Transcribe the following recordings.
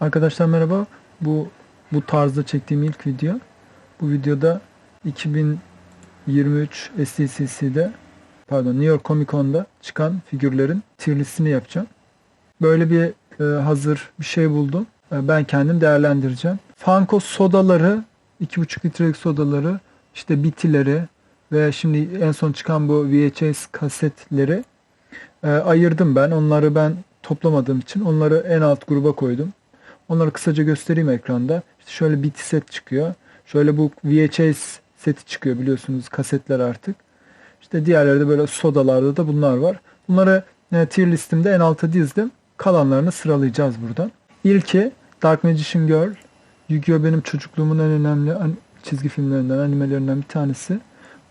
Arkadaşlar merhaba. Bu bu tarzda çektiğim ilk video. Bu videoda 2023 SDCC'de pardon New York Comic Con'da çıkan figürlerin tier listini yapacağım. Böyle bir e, hazır bir şey buldum. E, ben kendim değerlendireceğim. Funko sodaları, 2,5 litrelik sodaları, işte bitileri ve şimdi en son çıkan bu VHS kasetleri e, ayırdım ben. Onları ben toplamadığım için onları en alt gruba koydum. Onları kısaca göstereyim ekranda. İşte şöyle BT set çıkıyor. Şöyle bu VHS seti çıkıyor biliyorsunuz kasetler artık. İşte diğerleri de böyle sodalarda da bunlar var. Bunları e, tier listimde en alta dizdim. Kalanlarını sıralayacağız buradan. İlki Dark Magician Girl. Yu-Gi-Oh benim çocukluğumun en önemli çizgi filmlerinden, animelerinden bir tanesi.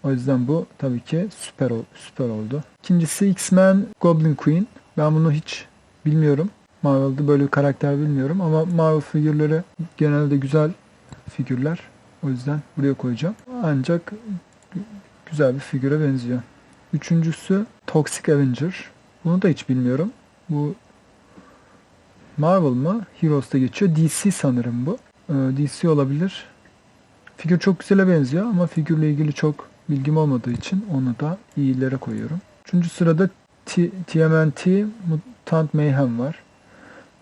O yüzden bu tabii ki süper süper oldu. İkincisi X-Men Goblin Queen. Ben bunu hiç bilmiyorum. Marvel'da böyle bir karakter bilmiyorum ama Marvel figürleri genelde güzel figürler. O yüzden buraya koyacağım. Ancak gü- güzel bir figüre benziyor. Üçüncüsü Toxic Avenger. Bunu da hiç bilmiyorum. Bu Marvel mı? Heroes'ta geçiyor. DC sanırım bu. Ee, DC olabilir. Figür çok güzele benziyor ama figürle ilgili çok bilgim olmadığı için onu da iyilere koyuyorum. Üçüncü sırada T- TMNT Mutant Mayhem var.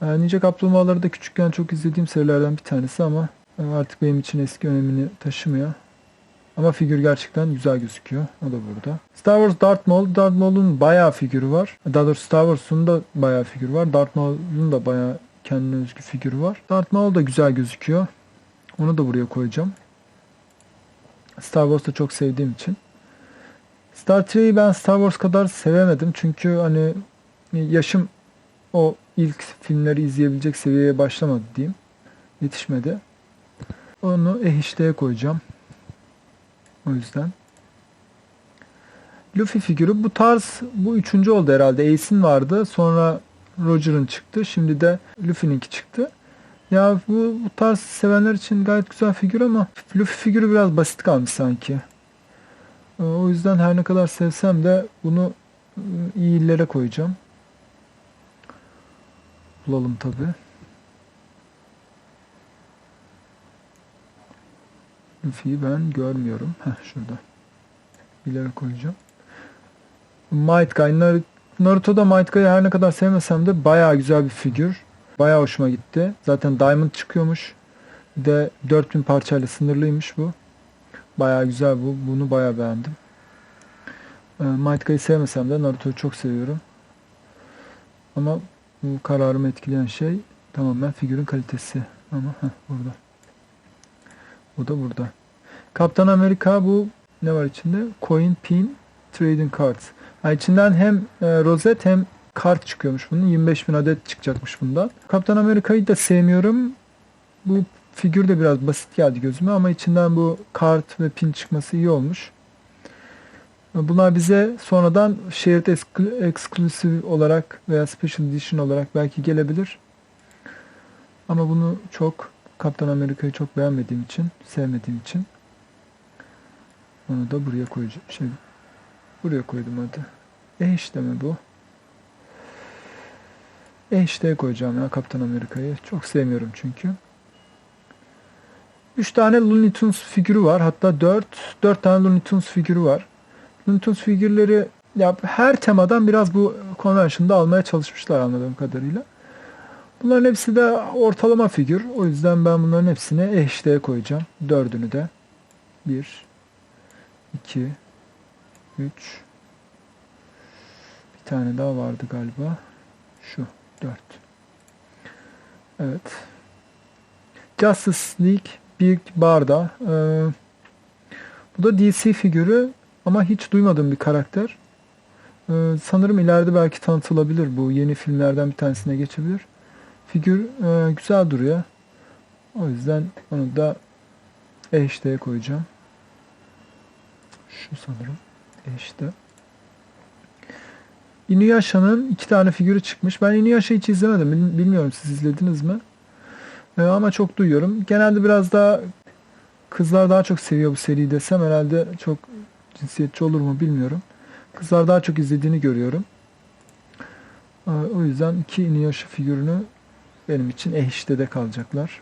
Ee, Ninja Kaplumbağaları da küçükken çok izlediğim serilerden bir tanesi ama e, artık benim için eski önemini taşımıyor. Ama figür gerçekten güzel gözüküyor. O da burada. Star Wars Darth Maul. Darth Maul'un bayağı figürü var. Daha doğrusu Star Wars'un da bayağı figürü var. Darth Maul'un da bayağı kendine özgü figürü var. Darth Maul da güzel gözüküyor. Onu da buraya koyacağım. Star Wars'ı çok sevdiğim için. Star Trek'i ben Star Wars kadar sevemedim. Çünkü hani yaşım o ilk filmleri izleyebilecek seviyeye başlamadı diyeyim. Yetişmedi. Onu ehişteye koyacağım. O yüzden. Luffy figürü bu tarz bu üçüncü oldu herhalde. Ace'in vardı. Sonra Roger'ın çıktı. Şimdi de Luffy'ninki çıktı. Ya bu, bu tarz sevenler için gayet güzel figür ama Luffy figürü biraz basit kalmış sanki. O yüzden her ne kadar sevsem de bunu ıı, iyilere koyacağım. Bulalım tabi. Luffy'yi ben görmüyorum. Heh şurada. İleri koyacağım. Might Guy. Nar- Naruto'da Might Guy'ı her ne kadar sevmesem de bayağı güzel bir figür. Bayağı hoşuma gitti. Zaten Diamond çıkıyormuş. Bir de 4000 parçayla sınırlıymış bu. Bayağı güzel bu. Bunu bayağı beğendim. Ee, Might Guy'ı sevmesem de Naruto'yu çok seviyorum. Ama bu kararımı etkileyen şey tamamen figürün kalitesi. Ama heh, burada. Bu da burada. Kaptan Amerika bu ne var içinde? Coin, pin, trading cards. Ha, içinden hem e, rozet hem kart çıkıyormuş bunun. 25 bin adet çıkacakmış bundan. Kaptan Amerika'yı da sevmiyorum. Bu figür de biraz basit geldi gözüme ama içinden bu kart ve pin çıkması iyi olmuş. Bunlar bize sonradan shared exclu- exclusive olarak veya special edition olarak belki gelebilir. Ama bunu çok Kaptan Amerika'yı çok beğenmediğim için, sevmediğim için onu da buraya koyacağım. Şey, buraya koydum hadi. E işte mi bu? E işte koyacağım ya Kaptan Amerika'yı. Çok sevmiyorum çünkü. 3 tane Looney Tunes figürü var. Hatta 4 4 tane Looney Tunes figürü var. Tunes figürleri ya her temadan biraz bu convention'da almaya çalışmışlar anladığım kadarıyla. Bunların hepsi de ortalama figür. O yüzden ben bunların hepsini eşdeğe koyacağım. Dördünü de. 1 2 3 Bir tane daha vardı galiba. Şu 4 Evet. Justice League Big Barda. Ee, bu da DC figürü ama hiç duymadığım bir karakter. Ee, sanırım ileride belki tanıtılabilir bu. Yeni filmlerden bir tanesine geçebilir. Figür e, güzel duruyor. O yüzden onu da eşdeğe koyacağım. Şu sanırım. Eşte. Inuyasha'nın iki tane figürü çıkmış. Ben Inuyasha'yı hiç izlemedim. Bil- Bilmiyorum siz izlediniz mi? E, ama çok duyuyorum. Genelde biraz daha kızlar daha çok seviyor bu seriyi desem herhalde çok cinsiyetçi olur mu bilmiyorum. Kızlar daha çok izlediğini görüyorum. E, o yüzden iki Inuyasha figürünü benim için eh işte de kalacaklar.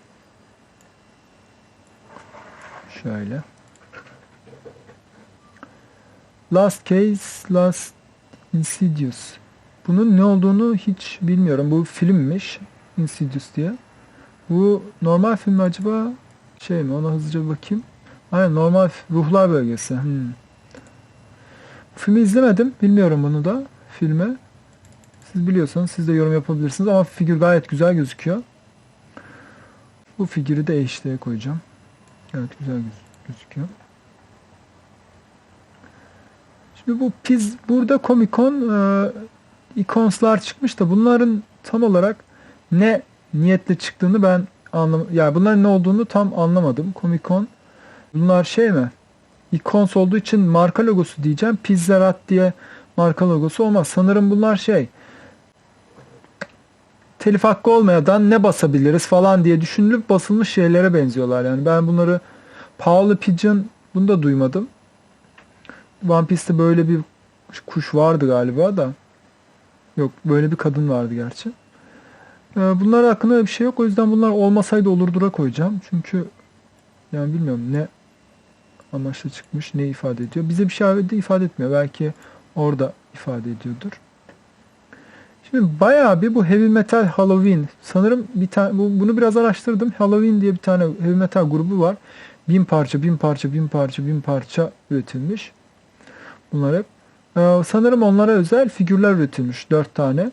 Şöyle. Last Case, Last Insidious. Bunun ne olduğunu hiç bilmiyorum. Bu filmmiş. Insidious diye. Bu normal film mi acaba? Şey mi? Ona hızlıca bakayım. Aynen normal Ruhlar Bölgesi. Hmm. Filmi izlemedim. Bilmiyorum bunu da. Filmi. Siz biliyorsanız siz de yorum yapabilirsiniz ama figür gayet güzel gözüküyor. Bu figürü de HD'ye koyacağım. Evet güzel göz- gözüküyor. Şimdi bu Piz burada Comic Con e, ikonslar çıkmış da bunların tam olarak ne niyetle çıktığını ben anlam ya bunların ne olduğunu tam anlamadım. Comic Con bunlar şey mi? Ikons olduğu için marka logosu diyeceğim. Pizza Hut diye marka logosu olmaz. Sanırım bunlar şey telif hakkı olmadan ne basabiliriz falan diye düşünülüp basılmış şeylere benziyorlar. Yani ben bunları Paolo Pigeon bunu da duymadım. One Piece'te böyle bir kuş vardı galiba da. Yok böyle bir kadın vardı gerçi. Ee, Bunlar hakkında bir şey yok. O yüzden bunlar olmasaydı olurdura koyacağım. Çünkü yani bilmiyorum ne amaçla çıkmış, ne ifade ediyor. Bize bir şey de ifade etmiyor. Belki orada ifade ediyordur. Şimdi bayağı bir bu heavy metal Halloween. Sanırım bir tane bu, bunu biraz araştırdım. Halloween diye bir tane heavy metal grubu var. Bin parça, bin parça, bin parça, bin parça üretilmiş. Bunlar hep. Ee, sanırım onlara özel figürler üretilmiş. Dört tane.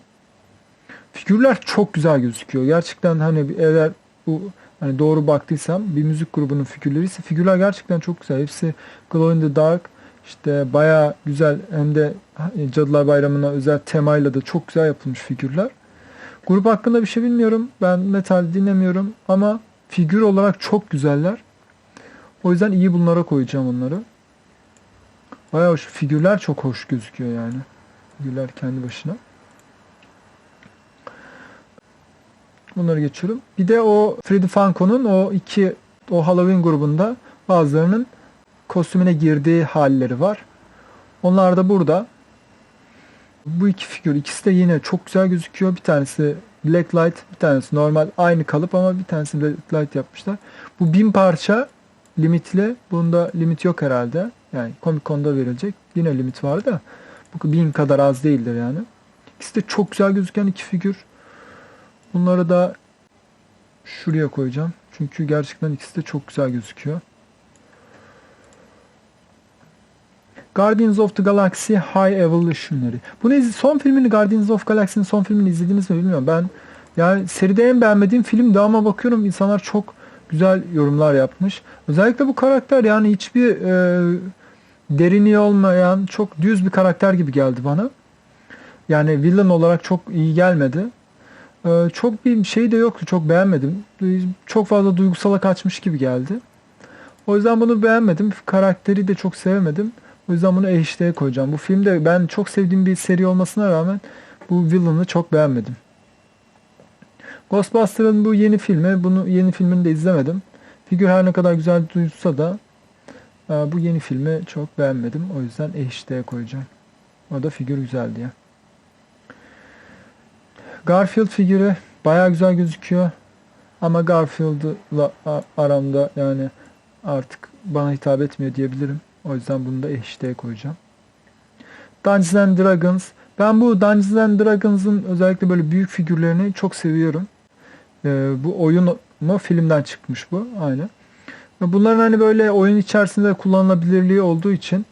Figürler çok güzel gözüküyor. Gerçekten hani eğer bu hani doğru baktıysam bir müzik grubunun figürleri ise figürler gerçekten çok güzel. Hepsi glow in the dark. İşte bayağı güzel hem de hani Cadılar Bayramı'na özel temayla da çok güzel yapılmış figürler. Grup hakkında bir şey bilmiyorum. Ben metal dinlemiyorum ama figür olarak çok güzeller. O yüzden iyi bunlara koyacağım onları. Bayağı hoş. Figürler çok hoş gözüküyor yani. Figürler kendi başına. Bunları geçiyorum. Bir de o Freddy Funko'nun o iki o Halloween grubunda bazılarının kostümüne girdiği halleri var. Onlar da burada. Bu iki figür ikisi de yine çok güzel gözüküyor. Bir tanesi Black Light, bir tanesi normal aynı kalıp ama bir tanesi Black Light yapmışlar. Bu bin parça limitli. Bunda limit yok herhalde. Yani Comic Con'da verilecek. Yine limit var da bu bin kadar az değildir yani. İkisi de çok güzel gözüken iki figür. Bunları da şuraya koyacağım. Çünkü gerçekten ikisi de çok güzel gözüküyor. Guardians of the Galaxy High Evolutionary. Bunu son filmini Guardians of Galaxy'nin son filmini izlediniz mi bilmiyorum. Ben yani seride en beğenmediğim filmdi ama bakıyorum insanlar çok güzel yorumlar yapmış. Özellikle bu karakter yani hiçbir e, derinliği olmayan çok düz bir karakter gibi geldi bana. Yani villain olarak çok iyi gelmedi. Ee, çok bir şey de yoktu. Çok beğenmedim. Çok fazla duygusala kaçmış gibi geldi. O yüzden bunu beğenmedim. Karakteri de çok sevemedim. O yüzden bunu HD'ye koyacağım. Bu filmde ben çok sevdiğim bir seri olmasına rağmen bu villain'ı çok beğenmedim. Ghostbusters'ın bu yeni filmi, bunu yeni filmini de izlemedim. Figür her ne kadar güzel duysa da e, bu yeni filmi çok beğenmedim. O yüzden HD'ye koyacağım. O da figür güzel diye. Garfield figürü bayağı güzel gözüküyor. Ama Garfield'la aramda yani artık bana hitap etmiyor diyebilirim. O yüzden bunu da HD'ye koyacağım. Dungeons and Dragons. Ben bu Dungeons and Dragons'ın özellikle böyle büyük figürlerini çok seviyorum. Ee, bu oyun mu filmden çıkmış bu. Ve Bunların hani böyle oyun içerisinde kullanılabilirliği olduğu için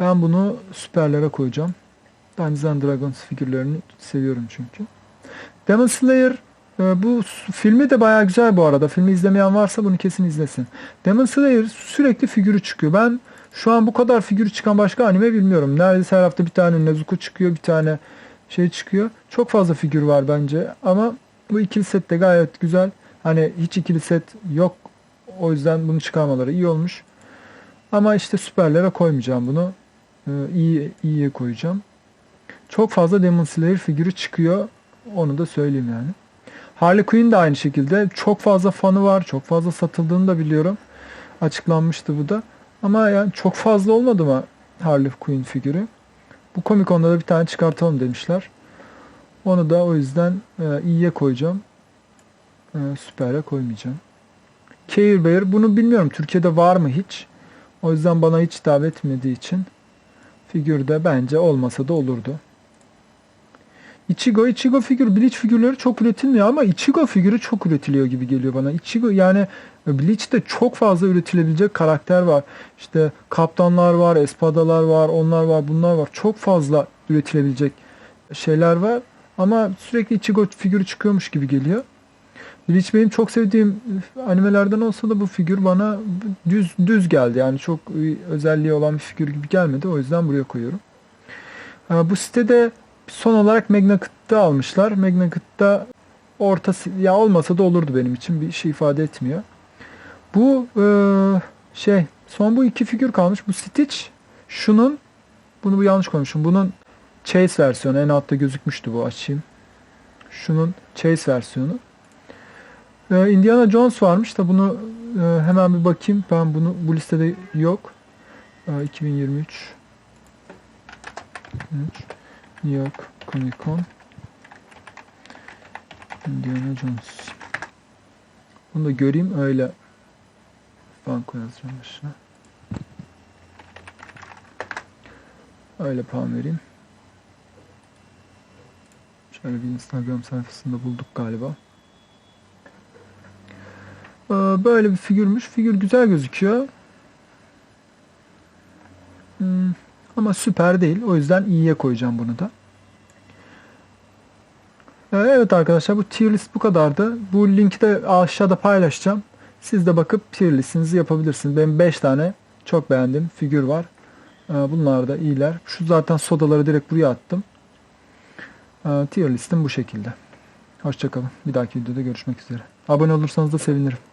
ben bunu süperlere koyacağım. Dungeons and Dragons figürlerini seviyorum çünkü. Demon Slayer e, bu filmi de bayağı güzel bu arada. Filmi izlemeyen varsa bunu kesin izlesin. Demon Slayer sürekli figürü çıkıyor. Ben şu an bu kadar figürü çıkan başka anime bilmiyorum. Neredeyse her hafta bir tane Nezuko çıkıyor, bir tane şey çıkıyor. Çok fazla figür var bence ama bu ikili set de gayet güzel. Hani hiç ikili set yok. O yüzden bunu çıkarmaları iyi olmuş. Ama işte süperlere koymayacağım bunu. Ee, iyi iyiye koyacağım. Çok fazla Demon Slayer figürü çıkıyor. Onu da söyleyeyim yani. Harley Quinn de aynı şekilde. Çok fazla fanı var. Çok fazla satıldığını da biliyorum. Açıklanmıştı bu da. Ama yani çok fazla olmadı mı Harley Quinn figürü? Bu Comic Con'da da bir tane çıkartalım demişler. Onu da o yüzden e, iyiye koyacağım. Ee, süper'e koymayacağım. Care bunu bilmiyorum. Türkiye'de var mı hiç? O yüzden bana hiç hitap etmediği için figürde bence olmasa da olurdu. Ichigo, Ichigo figür, Bleach figürleri çok üretilmiyor ama Ichigo figürü çok üretiliyor gibi geliyor bana. Ichigo yani Bleach'te çok fazla üretilebilecek karakter var. İşte kaptanlar var, espadalar var, onlar var, bunlar var. Çok fazla üretilebilecek şeyler var. Ama sürekli Ichigo figürü çıkıyormuş gibi geliyor. Bleach benim çok sevdiğim animelerden olsa da bu figür bana düz düz geldi. Yani çok özelliği olan bir figür gibi gelmedi. O yüzden buraya koyuyorum. Bu sitede son olarak Magna Kıt'ta almışlar. Magna Kıt'ta ortası ya olmasa da olurdu benim için. Bir şey ifade etmiyor. Bu e, şey son bu iki figür kalmış. Bu Stitch şunun bunu bu yanlış koymuşum. Bunun Chase versiyonu en altta gözükmüştü bu açayım. Şunun Chase versiyonu. Ee, Indiana Jones varmış da bunu e, hemen bir bakayım. Ben bunu bu listede yok. Ee, 2023 New York Comic Con Indiana Jones. Bunu da göreyim öyle banko yazacağım başına. Öyle puan vereyim. Şöyle bir Instagram sayfasında bulduk galiba. Ee, Böyle bir figürmüş. Figür güzel gözüküyor. Hmm, Ama süper değil. O yüzden iyiye koyacağım bunu da. Ee, Evet arkadaşlar bu tier list bu kadardı. Bu linki de aşağıda paylaşacağım. Siz de bakıp tier listinizi yapabilirsiniz. Benim 5 tane çok beğendiğim figür var. Ee, Bunlar da iyiler. Şu zaten sodaları direkt buraya attım. Ee, Tier listim bu şekilde. Hoşçakalın. Bir dahaki videoda görüşmek üzere. Abone olursanız da sevinirim.